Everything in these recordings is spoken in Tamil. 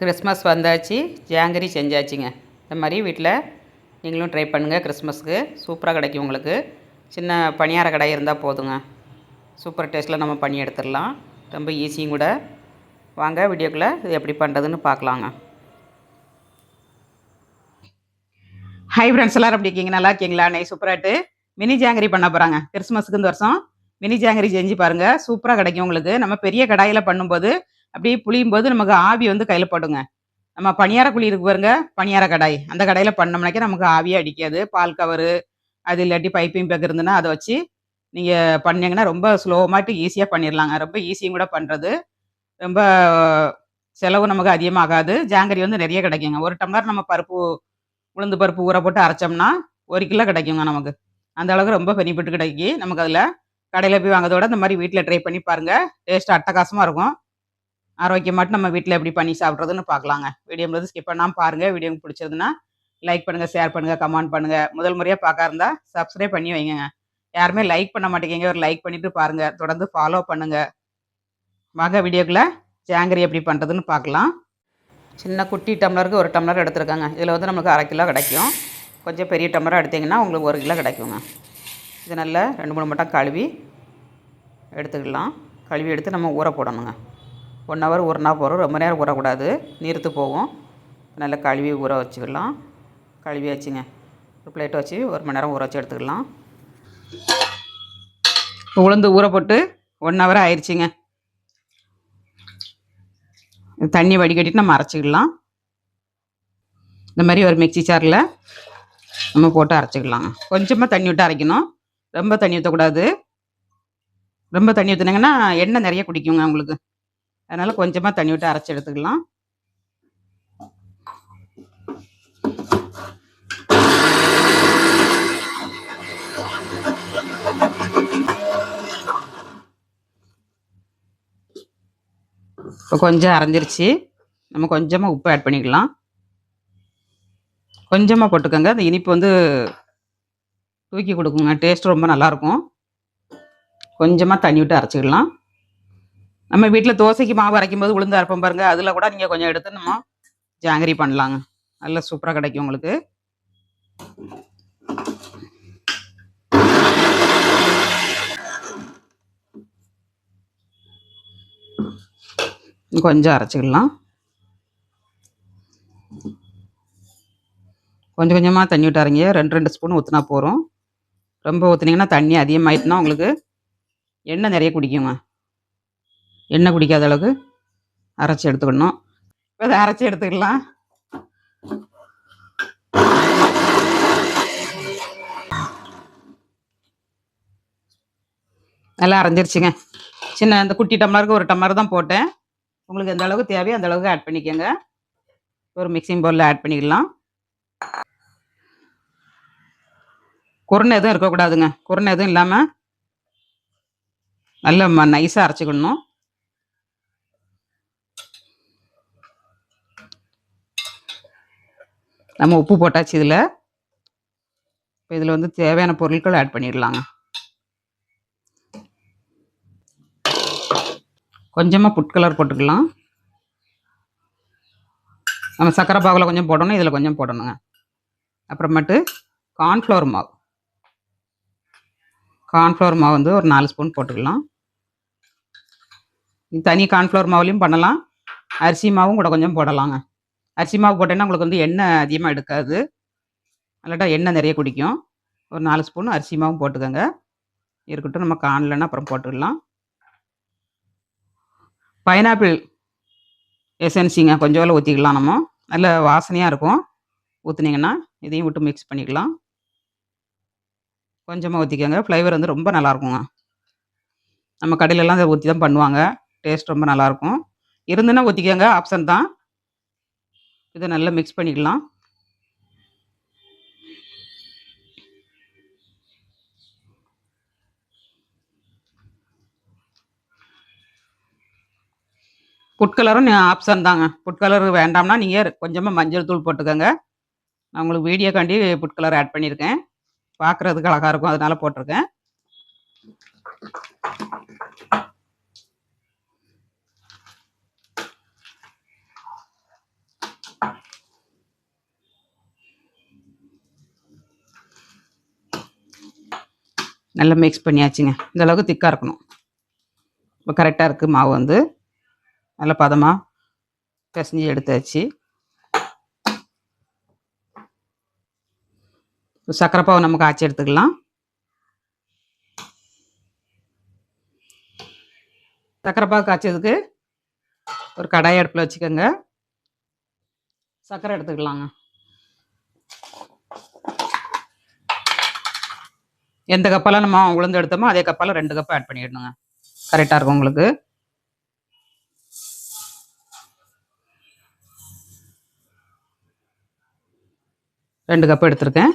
கிறிஸ்மஸ் வந்தாச்சு ஜாங்கரி செஞ்சாச்சுங்க. இந்த மாதிரி வீட்டில் நீங்களும் ட்ரை பண்ணுங்கள் கிறிஸ்மஸ்க்கு. சூப்பராக கிடைக்கும் உங்களுக்கு. சின்ன பணியார கடை இருந்தால் போதுங்க. சூப்பர் டேஸ்ட்டில் நம்ம பண்ணி எடுத்துடலாம். ரொம்ப ஈஸியும் கூட. வாங்க வீடியோக்குள்ளே இது எப்படி பண்ணுறதுன்னு பார்க்கலாங்க. ஹை ஃப்ரெண்ட்ஸ் எல்லோரும் எப்படி இருக்கீங்க? நல்லா இருக்கீங்களா? நை சூப்பராட்டு மினி ஜாங்கரி பண்ண போகிறாங்க கிறிஸ்மஸுக்கு இந்த வருஷம் மினி ஜாங்கரி செஞ்சு பாருங்கள் சூப்பராக கிடைக்கும் உங்களுக்கு. நம்ம பெரிய கடாயில் பண்ணும்போது அப்படியே புளியும் போது நமக்கு ஆவி வந்து கையில் படுங்க. நம்ம பணியார குழி இருக்கு பாருங்க பணியார கடாய். அந்த கடையில் பண்ணோம்னாக்கே நமக்கு ஆவியே அடிக்காது. பால் கவரு அது இல்லாட்டி பைப்பிங் பேக் இருந்ததுன்னா அதை வச்சு நீங்கள் பண்ணீங்கன்னா ரொம்ப ஸ்லோமாட்டு ஈஸியாக பண்ணிடலாங்க ரொம்ப ஈஸியும் கூட பண்ணுறது ரொம்ப செலவு நமக்கு அதிகமாகாது. ஜாங்கரி வந்து நிறைய கிடைக்குங்க. ஒரு டம்ளர் நம்ம பருப்பு உளுந்து பருப்பு ஊற போட்டு அரைச்சோம்னா ஒரு கிலோ கிடைக்குங்க நமக்கு. அந்த அளவுக்கு ரொம்ப பெனிஃபிட் கிடைக்கி நமக்கு அதில் கடையில் போய் வாங்குறதோட இந்த மாதிரி வீட்டில் ட்ரை பண்ணி பாருங்கள் டேஸ்ட் அட்டகாசமாக இருக்கும். ஆரோக்கியமாட்டு நம்ம வீட்டில் எப்படி பண்ணி சாப்பிட்றதுன்னு பார்க்கலாங்க. வீடியோ வந்து ஸ்கிப் பண்ணாமல் பாருங்கள் வீடியோ பிடிச்சதுன்னா லைக் பண்ணுங்கள் ஷேர் பண்ணுங்கள் கமெண்ட் பண்ணுங்கள் முதல் முறையாக பார்க்க இருந்தால் சப்ஸ்கிரைப் பண்ணி வைங்க. யாருமே லைக் பண்ண மாட்டேங்க ஒரு லைக் பண்ணிவிட்டு பாருங்கள் தொடர்ந்து ஃபாலோ பண்ணுங்கள் வாங்க வீடியோக்குள்ளே ஜாங்கரி எப்படி பண்ணுறதுன்னு பார்க்கலாம். சின்ன குட்டி டம்ளருக்கு ஒரு டம்ளர் எடுத்துருக்காங்க. இதில் வந்து நம்மளுக்கு அரை கிலோ கிடைக்கும். கொஞ்சம் பெரிய டம்ளராக எடுத்திங்கன்னா உங்களுக்கு ஒரு கிலோ கிடைக்குங்க. இது நல்லா ரெண்டு மூணு மட்டம் கழுவி எடுத்துக்கலாம். கழுவி எடுத்து நம்ம ஊற போடணுங்க. ஒன் ஹவர் ஊறினா போகிறோம் ரொம்ப நேரம் ஊறக்கூடாது நீர்த்து போகும் நல்லா கழுவி ஊற வச்சுக்கலாம். கழுவி வச்சுங்க ஒரு பிளேட் வச்சு ஒரு மணி நேரம் ஊற வச்சு எடுத்துக்கலாம். உளுந்து ஊற போட்டு ஒன் ஹவர் ஆயிடுச்சுங்க தண்ணி வடிகட்டிட்டு நம்ம அரைச்சிக்கலாம். இந்த மாதிரி ஒரு மிக்சி சாரில் நம்ம போட்டு அரைச்சிக்கலாங்க கொஞ்சமாக தண்ணி விட்டு அரைக்கணும். ரொம்ப தண்ணி ஊற்றக்கூடாது ரொம்ப தண்ணி ஊற்றுனீங்கன்னா எண்ணெய் நிறைய குடிக்குங்க உங்களுக்கு. அதனால் கொஞ்சமாக தண்ணி விட்டு அரைச்சி எடுத்துக்கலாம். இப்போ கொஞ்சம் அரைஞ்சிருச்சு. நம்ம கொஞ்சமாக உப்பு ஆட் பண்ணிக்கலாம். கொஞ்சமாக போட்டுக்கோங்க. அந்த இனிப்பு வந்து தூக்கி கொடுக்குங்க. டேஸ்ட் ரொம்ப நல்லாயிருக்கும் கொஞ்சமாக தண்ணி விட்டு அரைச்சிக்கலாம். நம்ம வீட்டில் தோசைக்கு மாவு அரைக்கும் போது உளுந்து அரைப்போம் பாருங்க. அதில் கூட நீங்கள் கொஞ்சம் எடுத்து நம்ம ஜாங்கரி பண்ணலாங்க. நல்லா சூப்பராக கிடைக்கும் உங்களுக்கு. கொஞ்சம் அரைச்சிக்கலாம். கொஞ்சம் கொஞ்சமாக தண்ணி விட்டு அரைங்க. ரெண்டு ரெண்டு ஸ்பூன் ஊற்றினா போகிறோம் ரொம்ப ஊற்றுனீங்கன்னா தண்ணி அதிகமாயிட்டுனா உங்களுக்கு எண்ணெய் நிறைய குடிக்குங்க. எண்ணெய் குடிக்காத அளவுக்கு அரைச்சி எடுத்துக்கணும். இப்போ அதை அரைச்சி எடுத்துக்கலாம். நல்லா அரைஞ்சிருச்சுங்க. சின்ன அந்த குட்டி டம்ளருக்கு ஒரு டம்ளர் தான் போட்டேன். உங்களுக்கு எந்த அளவுக்கு தேவையோ அந்த அளவுக்கு ஆட் பண்ணிக்கோங்க. ஒரு மிக்சிங் பவுலில் ஆட் பண்ணிக்கலாம். குருணை எதுவும் இருக்கக்கூடாதுங்க. குருணை எதுவும் இல்லாமல் நல்ல நைஸாக அரைச்சிக்கணும். நம்ம உப்பு போட்டாச்சு இதில். இப்போ இதில் வந்து தேவையான பொருட்கள் ஆட் பண்ணிடலாங்க. கொஞ்சமாக புட் கலர் போட்டுக்கலாம். நம்ம சக்கரை பாகில் கொஞ்சம் போடணும் இதில் கொஞ்சம் போடணுங்க. அப்புறமேட்டு கார்ன்ஃப்ளவர் மாவு. கார்ன்ஃப்ளவர் மாவு வந்து ஒரு நாலு ஸ்பூன் போட்டுக்கலாம். தனி கார்ன்ஃப்ளவர் மாவுலேயும் பண்ணலாம். அரிசி மாவும் கூட கொஞ்சம் போடலாங்க. அரிசி மாவு போட்டேன்னா உங்களுக்கு வந்து எண்ணெய் அதிகமாக எடுக்காது. இல்லாட்டா எண்ணெய் நிறைய குடிக்கும். ஒரு நாலு ஸ்பூன் அரிசி மாவும் போட்டுக்கோங்க. இருக்கட்டும் நம்ம காணலன்னா அப்புறம் போட்டுக்கலாம் பைனாப்பிள் எசன்சிங்க கொஞ்சம் ஊற்றிக்கலாம் நம்ம. நல்ல வாசனையாக இருக்கும். ஊற்றுனீங்கன்னா இதையும் விட்டு மிக்ஸ் பண்ணிக்கலாம். கொஞ்சமாக ஊற்றிக்கோங்க ஃப்ளேவர் வந்து ரொம்ப நல்லாயிருக்குங்க நம்ம கடையிலலாம் அதை ஊற்றி தான் பண்ணுவாங்க. டேஸ்ட் ரொம்ப நல்லாயிருக்கும் இருந்துன்னா ஊற்றிக்கோங்க ஆப்ஷன் தான். இதை நல்லா மிக்ஸ் பண்ணிக்கலாம். புட் கலரும் ஆப்ஷன் தாங்க. புட் கலர் வேண்டாம்னா நீங்கள் கொஞ்சமாக மஞ்சள் தூள் போட்டுக்கோங்க. நான் உங்களுக்கு வீடியோக்காண்டி புட் கலர் ஆட் பண்ணியிருக்கேன். பார்க்குறதுக்கு அழகாக இருக்கும் அதனால் போட்டிருக்கேன். நல்லா மிக்ஸ் பண்ணியாச்சுங்க. இந்த அளவுக்கு திக்காக இருக்கணும். இப்போ கரெக்டாக இருக்குது மாவு வந்து. நல்லா பதமாக பிசைஞ்சு எடுத்தாச்சு. இப்போ சர்க்கரை பாவு நம்ம காய்ச்சி எடுத்துக்கலாம். சர்க்கரை பாவு காய்ச்சதுக்கு ஒரு கடாய் அடுப்பில் வச்சுக்கோங்க. சர்க்கரை எடுத்துக்கலாங்க. எந்த கப்பெல்லாம் நம்ம உளுந்து எடுத்தோமோ அதே கப்பால் ரெண்டு கப் ஆட் பண்ணிடணுங்க. கரெக்டாக இருக்கும் உங்களுக்கு. ரெண்டு கப்பு எடுத்திருக்கேன்.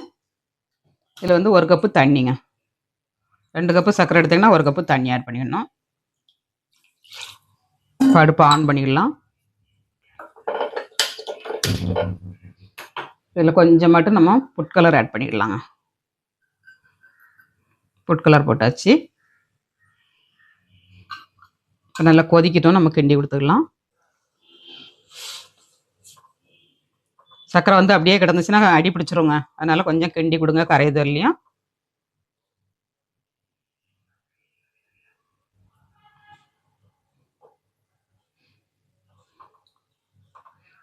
இதில் வந்து ஒரு கப்பு தண்ணிங்க. ரெண்டு கப்பு சர்க்கரை எடுத்திங்கன்னா ஒரு கப்பு தண்ணி ஆட் பண்ணிடணும். அடுப்பு அடுப்பை ஆன் பண்ணிடலாம். இதில் கொஞ்சம் மட்டும் நம்ம ஃபுட் கலர் ஆட் பண்ணிடலாங்க. ஃபுட் கலர் போட்டாச்சு. இப்போ நல்லா கொதிக்கிட்டோம். நம்ம கிண்டி கொடுத்துக்கலாம். சர்க்கரை வந்து அப்படியே கிடந்துச்சுன்னா அடி பிடிச்சிருங்க. அதனால கொஞ்சம் கிண்டி கொடுங்க. கரையுது இல்லையா?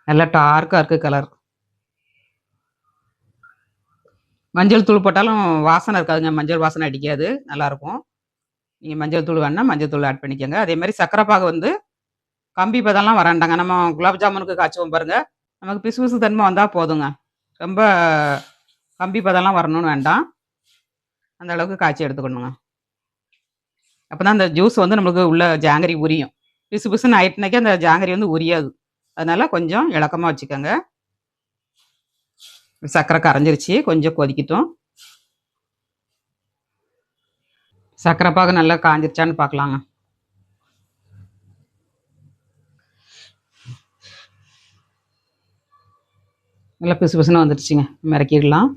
நல்லா டார்க்காக இருக்குது கலர் மஞ்சள் தூள் போட்டாலும் வாசனை இருக்காதுங்க. மஞ்சள் வாசனை அடிக்காது. நல்லாயிருக்கும். நீங்கள் மஞ்சள் தூள் வேணால் மஞ்சள் தூள் ஆட் பண்ணிக்கோங்க. அதே மாதிரி சர்க்கரை பாகு வந்து கம்பி பதம்லாம் வராண்டாங்க. நம்ம குலாப் ஜாமுனுக்கு காய்ச்சுவோம் பாருங்கள் நமக்கு பிசு பிசு தன்மை வந்தால் போதுங்க. ரொம்ப கம்பி பதம்லாம் வரணும்னு வேண்டாம். அந்த அளவுக்கு காய்ச்சி எடுத்துக்கணுங்க. அப்போ தான் அந்த ஜூஸ் வந்து நம்மளுக்கு உள்ள ஜாங்கரி உரியும். பிசு பிசுன்னு ஆயிட்டுனாக்கே அந்த ஜாங்கரி வந்து உரியாது. அதனால் கொஞ்சம் இலக்கமாக வச்சுக்கோங்க. சர்க்கரை கரைஞ்சிருச்சு. கொஞ்சம் கொதிக்கட்டும். சர்க்கரை பாகு நல்லா காஞ்சிருச்சான்னு பார்க்கலாங்க நல்லா பிசு பிசுன்னு வந்துடுச்சுங்க. மிரக்கிடலாம்.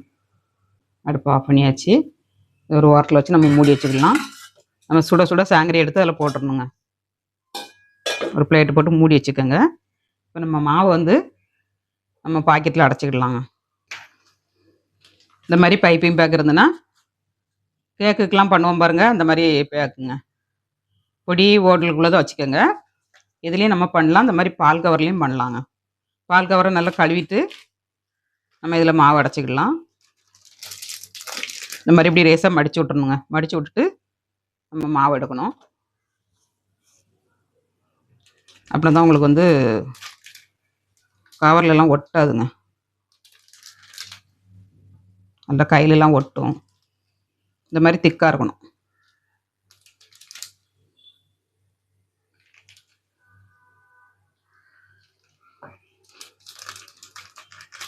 அடுப்பு ஆஃப் பண்ணியாச்சு. ஒரு ஓரத்தில் வச்சு நம்ம மூடி வச்சுக்கலாம். நம்ம சுட சுட சாங்கரி எடுத்து அதில் போட்டுடணுங்க. ஒரு பிளேட்டு போட்டு மூடி வச்சுக்கோங்க. இப்போ நம்ம மாவு வந்து நம்ம பாக்கெட்டில் அடைச்சிக்கிடலாங்க. இந்த மாதிரி பைப்பிங் பேக் இருந்ததுன்னா கேக்குக்கெலாம் பண்ணுவோம் பாருங்கள் அந்த மாதிரி பேக்குங்க பொடி ஓட்டலுக்குள்ளதை வச்சுக்கோங்க. இதுலேயும் நம்ம பண்ணலாம். இந்த மாதிரி பால் கவர்லேயும் பண்ணலாங்க. பால் கவரை நல்லா கழுவிட்டு நம்ம இதில் மாவு அடைச்சிக்கலாம் இந்த மாதிரி இப்படி ரேஸாக மடித்து விட்றணுங்க மடித்து விட்டுட்டு நம்ம மாவு எடுக்கணும். அப்புறம் தான் உங்களுக்கு வந்து கவர்லெலாம் ஒட்டாதுங்க. அந்த கையிலலாம் ஒட்டும். இந்த மாதிரி திக்காக இருக்கணும்.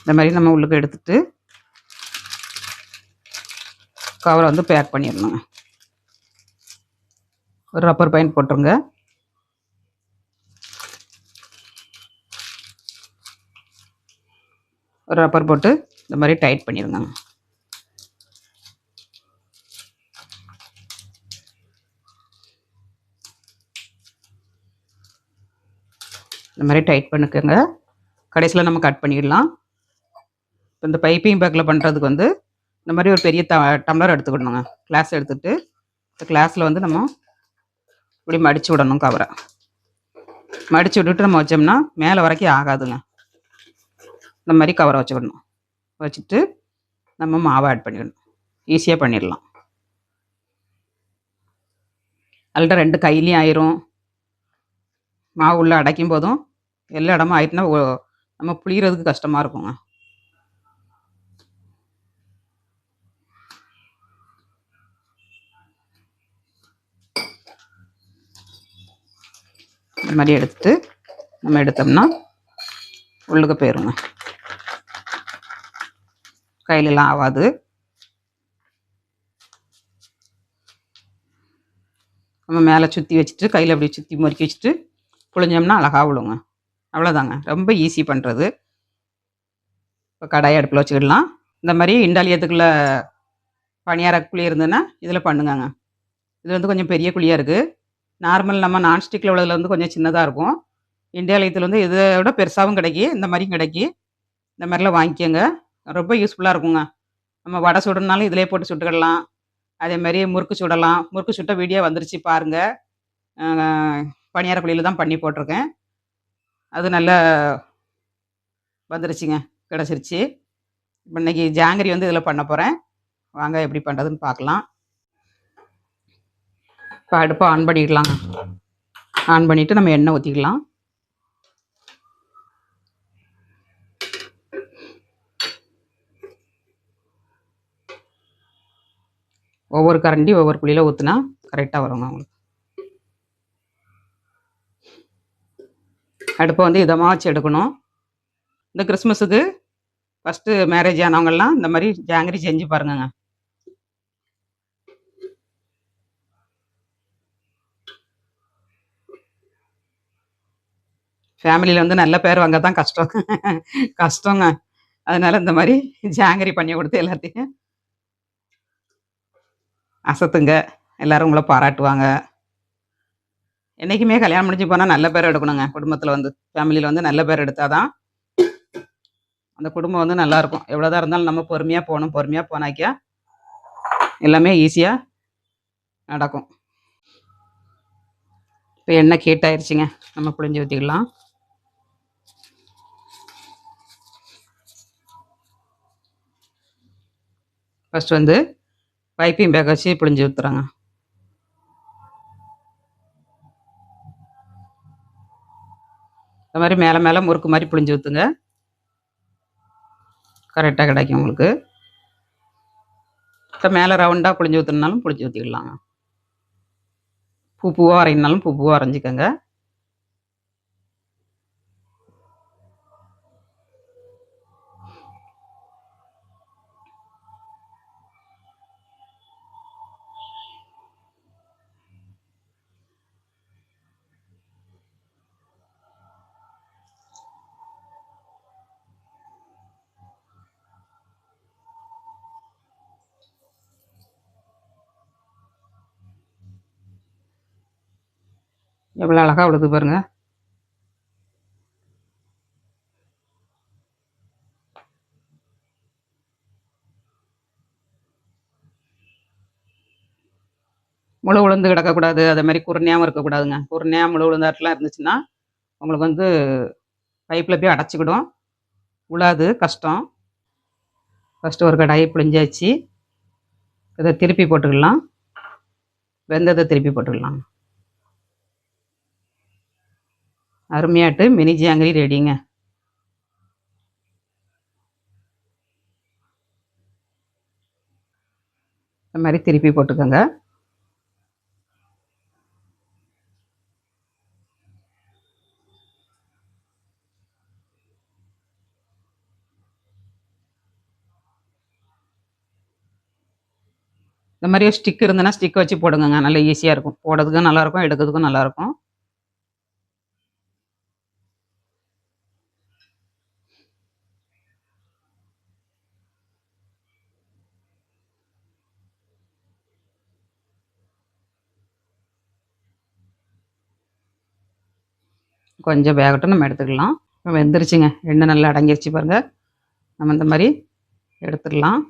இந்த மாதிரி நம்ம உள்ளுக்கு எடுத்துட்டு கவரை வந்து பேக் பண்ணிடணுங்க ஒரு ரப்பர் பைன் போட்டுருங்க. ஒரு ரப்பர் போட்டு இந்த மாதிரி டைட் பண்ணிடுங்க. இந்த மாதிரி டைட் பண்ணிக்கோங்க. கடைசியில் நம்ம கட் பண்ணிடலாம். இப்போ இந்த பைப்பிங் பேக்கில் பண்ணுறதுக்கு வந்து இந்த மாதிரி ஒரு பெரிய த டம்ளர் எடுத்துக்கணுங்க. கிளாஸ் எடுத்துகிட்டு இந்த கிளாஸில் வந்து நம்ம இப்படி மடித்து விடணும் கவரை மடித்து விட்டுட்டு நம்ம வச்சோம்னா மேலே வரைக்கும் ஆகாதுங்க. இந்த மாதிரி கவரை வச்சுக்கிடணும் வச்சுட்டு நம்ம மாவை ஆட் பண்ணிடணும். ஈஸியாக பண்ணிடலாம். அதில் ரெண்டு கையிலையும் ஆயிரும். மாவு உள்ளே அடைக்கும் போதும் எல்லா இடமும் ஆயிட்டுனா நம்ம புளியறதுக்கு கஷ்டமாக இருக்குங்க. இந்த மாதிரி எடுத்துட்டு நம்ம எடுத்தோம்னா உள்ளுக்கு போயிருங்க. கையிலலாம் ஆகாது. நம்ம மேலே சுற்றி வச்சுட்டு கையில் அப்படியே சுற்றி முறுக்கி வச்சுட்டு புழிஞ்சோம்னா அழகாக விழுங்க. அவ்வளோதாங்க ரொம்ப ஈஸி பண்ணுறது இப்போ கடாய் அடுப்பில் வச்சுக்கிடலாம். இந்த மாதிரி இண்டாலியத்துக்குள்ளே பணியார குழி இருந்ததுன்னா இதில் பண்ணுங்கங்க. இது வந்து கொஞ்சம் பெரிய குழியாக இருக்குது நார்மல் நம்ம நான்ஸ்டிக்கில் உள்ளதில் வந்து கொஞ்சம் சின்னதாக இருக்கும். இண்டியாலயத்தில் வந்து இதை விட பெருசாகவும் கிடைக்கி இந்த மாதிரியும் கிடைக்கி இந்த மாதிரிலாம் வாங்கிக்கோங்க. ரொம்ப யூஸ்ஃபுல்லாக இருக்குங்க. நம்ம வடை சுடணுனாலும் இதிலே போட்டு சுட்டுக்கிடலாம். அதே மாதிரி முறுக்கு சுடலாம். முறுக்கு சுட்ட வீடியோ வந்துருச்சு பாருங்கள் பணியார குழியில் தான் பண்ணி போட்டிருக்கேன். அது நல்லா வந்துருச்சுங்க கிடச்சிருச்சு. இப்போ இன்னைக்கு ஜாங்கிரி வந்து இதில் பண்ண போகிறேன் வாங்க எப்படி பண்ணுறதுன்னு பார்க்கலாம். இப்போ அடுப்பை ஆன் பண்ணிடலாங்க. ஆன் பண்ணிவிட்டு நம்ம எண்ணெய் ஊற்றிக்கலாம் ஒவ்வொரு கரண்டி ஒவ்வொரு குழியில் ஊற்றுனா கரெக்டாக வருங்க உங்களுக்கு. அடுப்பை வந்து இதமாக வச்சு எடுக்கணும். இந்த கிறிஸ்மஸுக்கு ஃபஸ்ட்டு மேரேஜ் ஆனவங்கெல்லாம் இந்த மாதிரி ஜாங்கிரி செஞ்சு பாருங்கங்க. ஃபேமிலியில் வந்து நல்ல பேர் வாங்க தான் கஷ்டம். கஷ்டங்க. அதனால இந்த மாதிரி ஜாங்கிரி பண்ணி கொடுத்து எல்லாத்தையும் அசத்துங்க. எல்லாரும் உங்களை பாராட்டுவாங்க. என்றைக்குமே கல்யாணம் முடிஞ்சு போனால் நல்ல பேர் எடுக்கணுங்க. குடும்பத்தில் வந்து ஃபேமிலியில் வந்து நல்ல பேர் எடுத்தால் தான் அந்த குடும்பம் வந்து நல்லாயிருக்கும் எவ்வளோதான் இருந்தாலும் நம்ம பொறுமையாக போகணும். பொறுமையாக போனாக்கியா எல்லாமே ஈஸியாக நடக்கும். இப்போ எண்ணெய் கேட்டாயிருச்சுங்க? நம்ம புளிஞ்சு ஊற்றிக்கலாம் ஃபஸ்ட் வந்து பைப்பிங் பேக் வச்சு புளிஞ்சு ஊற்றுறாங்க இந்த மாதிரி மேலே மேலே முறுக்கு மாதிரி புளிஞ்சு ஊற்றுங்க கரெக்டாக கிடைக்கும் உங்களுக்கு. இப்போ மேலே ரவுண்டாக புளிஞ்சு ஊற்றுனாலும் புளிஞ்சு ஊற்றிக்கலாங்க பூ பூவாக வரையினாலும் பூ பூவாக வரைஞ்சிக்கோங்க எவ்வளோ அழகாக விழுது பாருங்கள் முழு உளுந்து கிடக்கக்கூடாது அதே மாதிரி குருணையாகவும் இருக்கக்கூடாதுங்க. குருணையாக முழு உளுந்தாட்டெலாம் இருந்துச்சுன்னா உங்களுக்கு வந்து பைப்பில் போய் அடைச்சிக்கிடும். உழாது கஷ்டம். ஃபஸ்ட்டு ஒரு கடாயை புளிஞ்சாச்சு இதை திருப்பி போட்டுக்கலாம். வெந்ததை திருப்பி போட்டுக்கலாம் அருமையாட்டு. மினி ஜாங்கிரி ரெடிங்க. இந்த மாதிரி திருப்பி போட்டுக்கோங்க. இந்த மாதிரி ஸ்டிக் இருந்ததுன்னா ஸ்டிக் வச்சு போடுங்கங்க. நல்லா ஈஸியாக இருக்கும். போடுறதுக்கும் நல்லாயிருக்கும் எடுக்கிறதுக்கும் நல்லாயிருக்கும். கொஞ்சம் வேகட்டும் நம்ம எடுத்துக்கலாம். வெந்துருச்சுங்க. எண்ணெய் நல்லா அடங்கிருச்சு பாருங்கள் நம்ம இந்த மாதிரி எடுத்துடலாம்.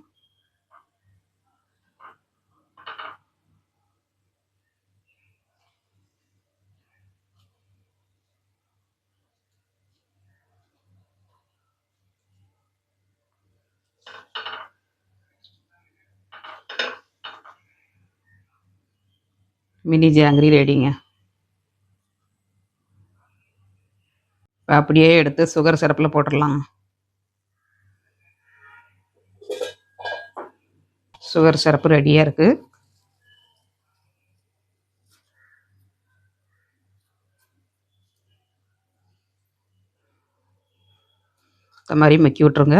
மினி ஜாங்கிரி ரெடிங்க. அப்படியே எடுத்து சுகர் சிரப்பில் போட்டுடலாம். சுகர் சிரப்பு ரெடியாக இருக்குது இந்த மாதிரி மக்கி விட்ருங்க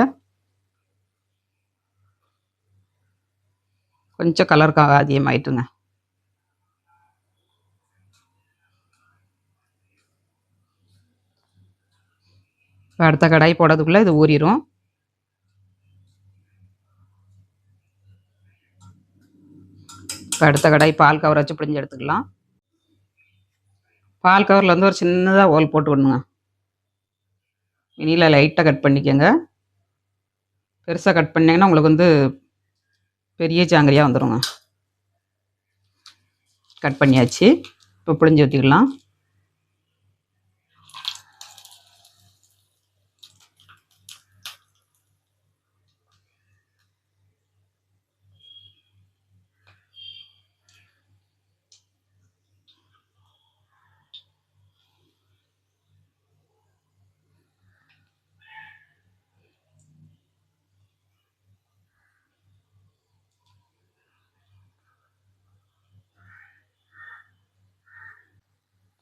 கொஞ்சம் கலருக்காக அதிகமாயிட்டுங்க. அடுத்த கடாய் போடுறதுக்குள்ளே இது ஊறிடும் இப்போ அடுத்த கடாய் பால் கவர் வச்சு பிடிஞ்சு எடுத்துக்கலாம். பால் கவரில் வந்து ஒரு சின்னதாக ஓல் போட்டு விடணுங்க. இனியில் லைட்டாக கட் பண்ணிக்கோங்க. பெருசாக கட் பண்ணிங்கன்னா உங்களுக்கு வந்து பெரிய ஜாங்கிரியாக வந்துடுங்க கட் பண்ணியாச்சு. இப்போ பிழிஞ்சு ஊற்றிக்கலாம்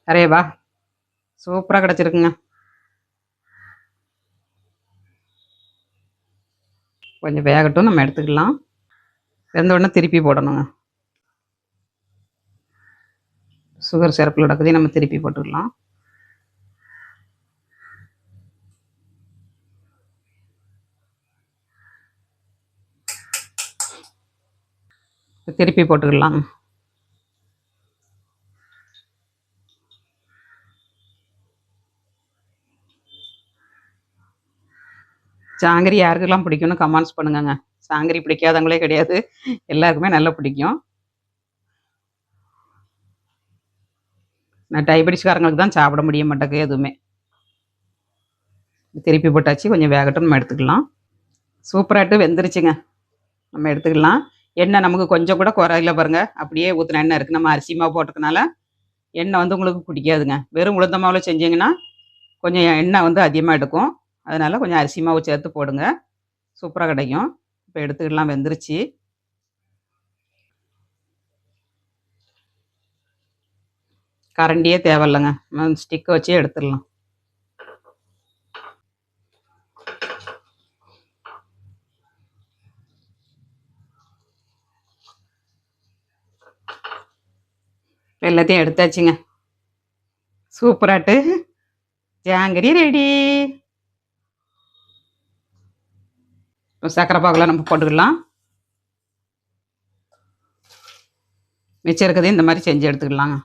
நிறைய வா. சூப்பராக கிடச்சிருக்குங்க. கொஞ்சம் வேகட்டும் நம்ம எடுத்துக்கலாம். வெந்த உடனே திருப்பி போடணுங்க. சுகர் சிறப்பில் நடக்குதே நம்ம திருப்பி போட்டுக்கலாம். திருப்பி போட்டுக்கலாம். ஜாங்கிரி யாருக்கெல்லாம் பிடிக்கும்னு கமெண்ட்ஸ் பண்ணுங்கங்க. ஜாங்கிரி பிடிக்காதவங்களே கிடையாது. எல்லாருக்குமே நல்லா பிடிக்கும். நான் டயபெட்டிஸ்காரங்களுக்கு தான் சாப்பிட முடிய மாட்டேங்க எதுவுமே. திருப்பி போட்டாச்சு கொஞ்சம் வேகட்டும் நம்ம எடுத்துக்கலாம். சூப்பராகிட்டு வெந்துருச்சுங்க. நம்ம எடுத்துக்கலாம். எண்ணெய் நமக்கு கொஞ்சம் கூட குறையில பாருங்க. அப்படியே ஊற்றின எண்ணெய் இருக்குது நம்ம அரிசி மாவு போட்டிருக்கனால எண்ணெய் வந்து உங்களுக்கு பிடிக்காதுங்க. வெறும் உளுந்த மாவில் செஞ்சீங்கன்னா கொஞ்சம் எண்ணெய் வந்து அதிகமாக எடுக்கும். அதனால் கொஞ்சம் அரிசி மாவு சேர்த்து போடுங்க. சூப்பராக கிடைக்கும். இப்போ எடுத்துக்கலாம் வெந்துருச்சு. கரண்டியே தேவையில்லைங்க. ஸ்டிக்கை வச்சே எடுத்துடலாம். எல்லாத்தையும் எடுத்தாச்சுங்க. சூப்பராட்டு ஜாங்கிரி ரெடி இப்போ சக்கரை பாகுலாம் நம்ம போட்டுக்கலாம். மிச்சம் இருக்கிறதையும் இந்த மாதிரி செஞ்சு எடுத்துக்கலாங்க.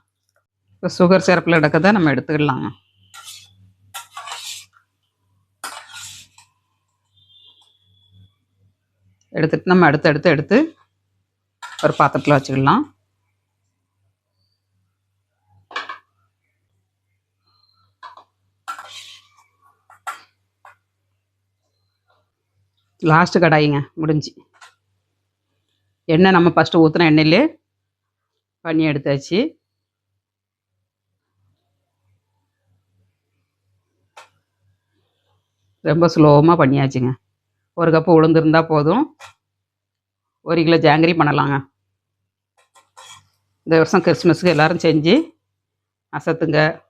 இப்போ சுகர் சிறப்பில் எடுக்கிறத நம்ம எடுத்துக்கலாங்க. எடுத்துட்டு நம்ம அடுத்து அடுத்து எடுத்து ஒரு பாத்திரத்தில் வச்சுக்கலாம். லாஸ்ட்டு கடாயிங்க முடிஞ்சு. எண்ணெய் நம்ம ஃபஸ்ட்டு ஊற்றின எண்ணெயிலே பண்ணி எடுத்தாச்சு. ரொம்ப ஸ்லோவமாக பண்ணியாச்சுங்க. ஒரு கப்பு உளுந்துருந்தால் போதும். ஒரு கிலோ ஜாங்கிரி பண்ணலாங்க. இந்த வருஷம் கிறிஸ்மஸுக்கு எல்லோரும் செஞ்சு அசத்துங்க.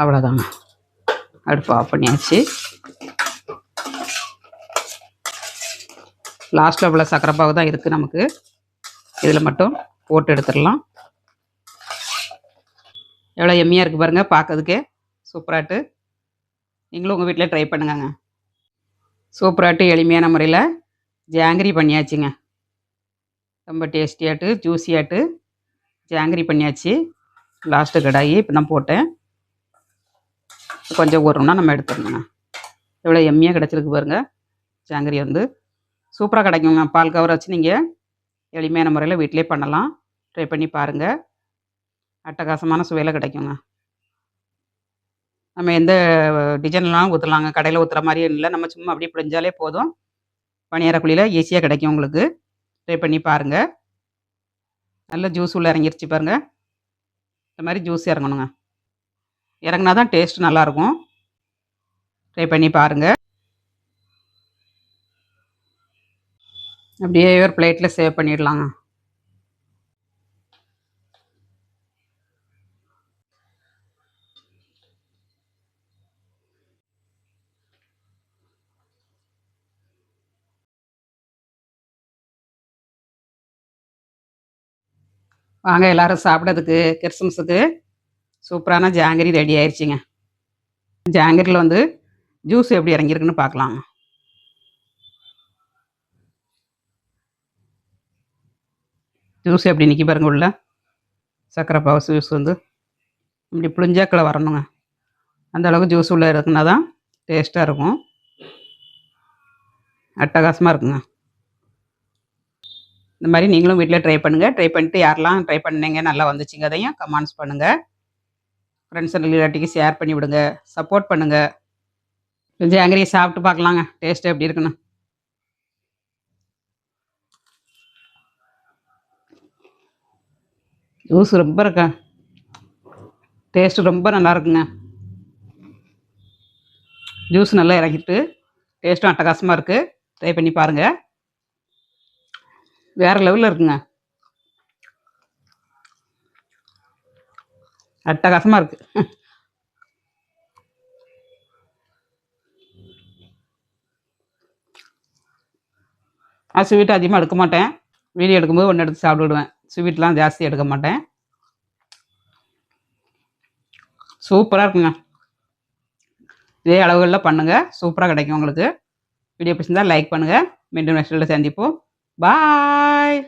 அவ்வளோதாங்க அடுப்பு ஆஃப் பண்ணியாச்சு. லாஸ்ட்டில் அவ்வளோ சக்கரைப்பாகு தான் இருக்குது நமக்கு. இதில் மட்டும் போட்டு எடுத்துடலாம். எவ்வளோ எம்மியாக இருக்குது பாருங்கள் பார்க்கறதுக்கே. சூப்பராட்டு நீங்களும் உங்கள் வீட்டில் ட்ரை பண்ணுங்கங்க. சூப்பராட்டு எளிமையான முறையில் ஜாங்கிரி பண்ணியாச்சுங்க. ரொம்ப டேஸ்டியாட்டு ஜூஸியாட்டு ஜாங்கிரி பண்ணியாச்சு. லாஸ்ட்டு கடாயி இப்போ தான் போட்டேன். கொஞ்சம் ஊறணும்னா நம்ம எடுத்துடணுங்க எவ்வளோ எம்மியாக கிடச்சிருக்கு பாருங்க. ஜாங்கிரி வந்து சூப்பராக கிடைக்குங்க. பால் கவர் வச்சு நீங்கள் எளிமையான முறையில் வீட்டிலே பண்ணலாம். ட்ரை பண்ணி பாருங்கள் அட்டகாசமான சுவையில் கிடைக்குங்க. நம்ம எந்த டிசைன்லாம் ஊற்றலாங்க கடையில் ஊற்றுற மாதிரியும் இல்லை. நம்ம சும்மா அப்படியே பிடிஞ்சாலே போதும். பனியாரக்குழியில் ஈஸியாக கிடைக்கும் உங்களுக்கு. ட்ரை பண்ணி பாருங்கள் நல்ல ஜூஸ் உள்ளே இறங்கிருச்சு பாருங்கள் இந்த மாதிரி ஜூஸ் இறங்கணுங்க. இறங்கினா தான் டேஸ்ட் நல்லாயிருக்கும். ட்ரை பண்ணி பாருங்கள் அப்படியே ஒரு பிளேட்டில் சேவ் பண்ணிடலாங்க. வாங்க எல்லாரும் சாப்பிட்றதுக்கு கிறிஸ்மஸுக்கு சூப்பரான ஜாங்கிரி ரெடி ஆயிடுச்சுங்க ஜாங்கிரியில் வந்து ஜூஸ் எப்படி இறங்கியிருக்குன்னு பார்க்கலாம் ஜூஸ் எப்படி நிற்கி பாருங்க உள்ள. சர்க்கரை பாவு ஜூஸ் வந்து. இப்படி புளிஞ்சாக்கில் வரணுங்க. அந்த அளவுக்கு ஜூஸ் உள்ள இருக்குன்னா தான் டேஸ்ட்டாக இருக்கும். அட்டகாசமாக இருக்குங்க. இந்த மாதிரி நீங்களும் வீட்டில் ட்ரை பண்ணுங்கள் ட்ரை பண்ணிட்டு யாரெல்லாம் ட்ரை பண்ணீங்க நல்லா வந்துச்சுங்க அதையும் கமெண்ட்ஸ் பண்ணுங்கள் ஃப்ரெண்ட்ஸ் அண்ட் ரிலேட்டிவ்க்கு ஷேர் பண்ணி விடுங்க. சப்போர்ட் பண்ணுங்கள் ஜாங்கிரியை சாப்பிட்டு பார்க்கலாங்க. டேஸ்ட்டு எப்படி இருக்குன்னு. ஜூஸ் ரொம்ப இருக்கா? டேஸ்ட்டு ரொம்ப நல்லா இருக்குங்க. ஜூஸ் நல்லா இறக்கிட்டு டேஸ்ட்டும் அட்டகாசமாக இருக்குது ட்ரை பண்ணி பாருங்கள் வேறு லெவலில் இருக்குங்க. அட்டகாசமாக இருக்குது நான் ஸ்வீட் அதிகமாக எடுக்க மாட்டேன். வீடியோ எடுக்கும்போது ஒன்று எடுத்து சாப்பிட்டு விடுவேன் ஸ்வீட்லாம் ஜாஸ்தி எடுக்க மாட்டேன். சூப்பராக இருக்குங்க. இதே அளவுகளில் பண்ணுங்கள் சூப்பராக கிடைக்கும் உங்களுக்கு. வீடியோ பிடிச்சிருந்தால் லைக் பண்ணுங்கள் மீண்டும் நெக்ஸ்ட் சந்திப்போம். பாய்